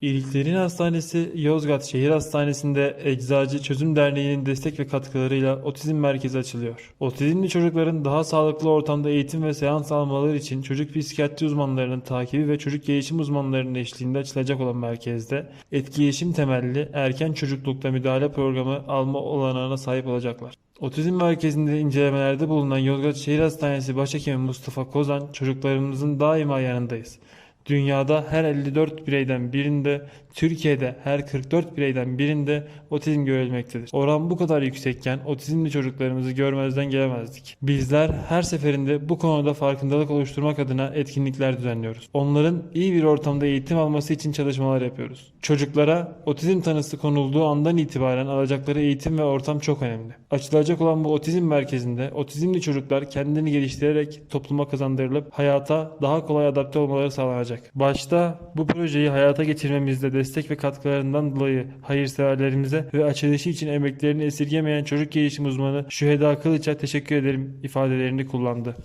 İyiliklerin Hastanesi Yozgat Şehir Hastanesi'nde Eczacı Çözüm Derneği'nin destek ve katkılarıyla otizm merkezi açılıyor. Otizmli çocukların daha sağlıklı ortamda eğitim ve seans almaları için çocuk psikiyatri uzmanlarının takibi ve çocuk gelişim uzmanlarının eşliğinde açılacak olan merkezde etkileşim temelli erken çocuklukta müdahale programı alma olanağına sahip olacaklar. Otizm merkezinde incelemelerde bulunan Yozgat Şehir Hastanesi Başhekimi Mustafa Kozan çocuklarımızın daima yanındayız. Dünyada her 54 bireyden birinde, Türkiye'de her 44 bireyden birinde otizm görülmektedir. Oran bu kadar yüksekken otizmli çocuklarımızı görmezden gelemezdik. Bizler her seferinde bu konuda farkındalık oluşturmak adına etkinlikler düzenliyoruz. Onların iyi bir ortamda eğitim alması için çalışmalar yapıyoruz. Çocuklara otizm tanısı konulduğu andan itibaren alacakları eğitim ve ortam çok önemli. Açılacak olan bu otizm merkezinde otizmli çocuklar kendini geliştirerek topluma kazandırılıp hayata daha kolay adapte olmaları sağlanacak. Başta bu projeyi hayata geçirmemizde destek ve katkılarından dolayı hayırseverlerimize ve açılışı için emeklerini esirgemeyen çocuk gelişim uzmanı Şüheda Kılıç'a teşekkür ederim ifadelerini kullandı.